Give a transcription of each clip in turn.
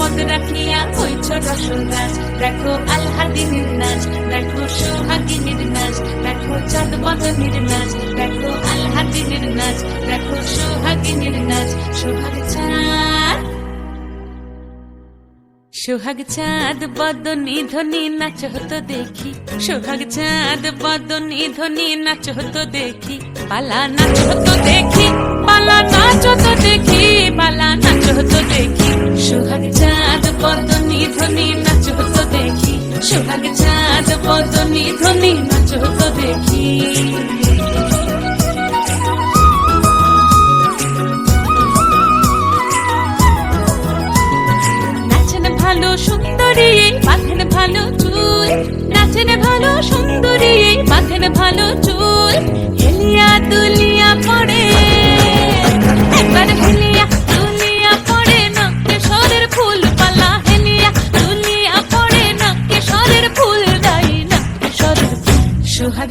পদ রাখিয়া হইছ রসরাজ দেখো আলহাদিনীর নাচ দেখো সোহাগিনীর নাচ দেখো চাঁদ বদনীর নাচ দেখো আলহাদিনীর নাচ দেখো সোহাগিনীর নাচ সোহাগ চাঁদ সোহাগ চাঁদ, বদনি ধ্বনি নাচ হতো দেখি। সোহাগ চাঁদ, বদনি ধ্বনি নাচ হতো দেখি। পালা নাচ হতো দেখি, পালা নাচ হতো দেখি, পালা নাচ হতো দেখি। সোহাগ চাঁদ, বদনি ধ্বনি নাচ হতো দেখি। সোহাগ চাঁদ, বদনি ধ্বনি নাচ ভালো চুল, হেলিয়া দুলিয়া পড়ে। একবার হেলিয়া দুলিয়া পড়ে, নকে সরের ফুল পালা। হেলিয়া দুলিয়া পড়ে, নকে সরের ফুল দাই না সরের সোহাগ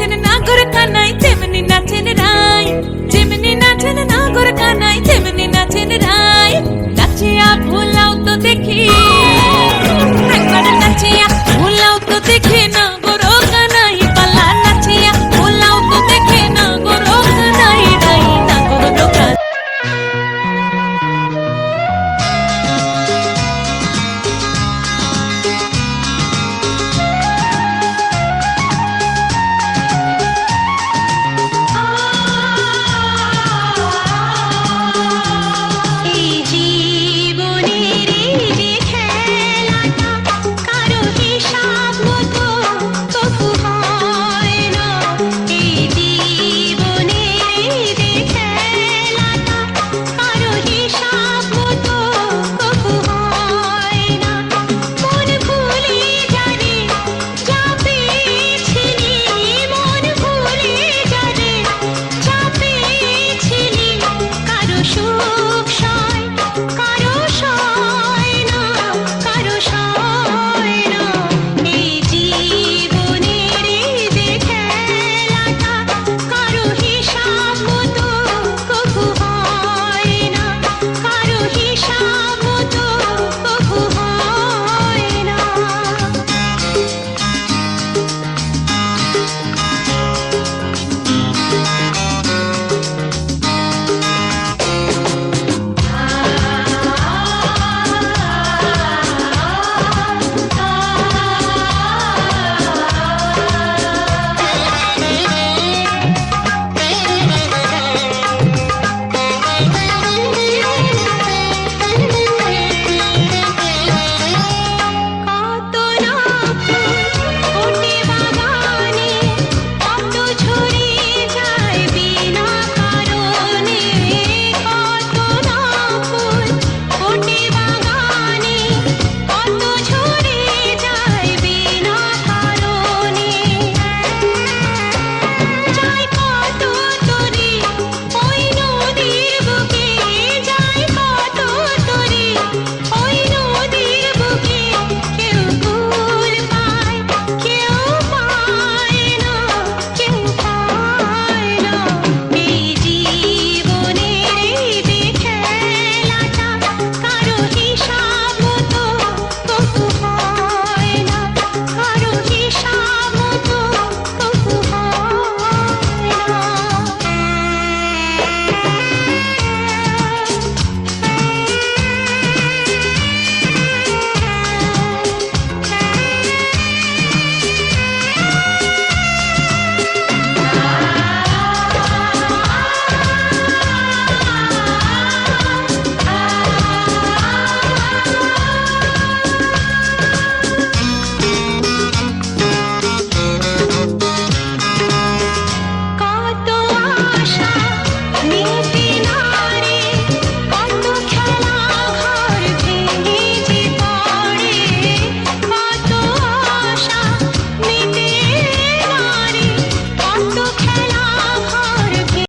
నచ్చిన నా గొరక నైతే నా చెనరా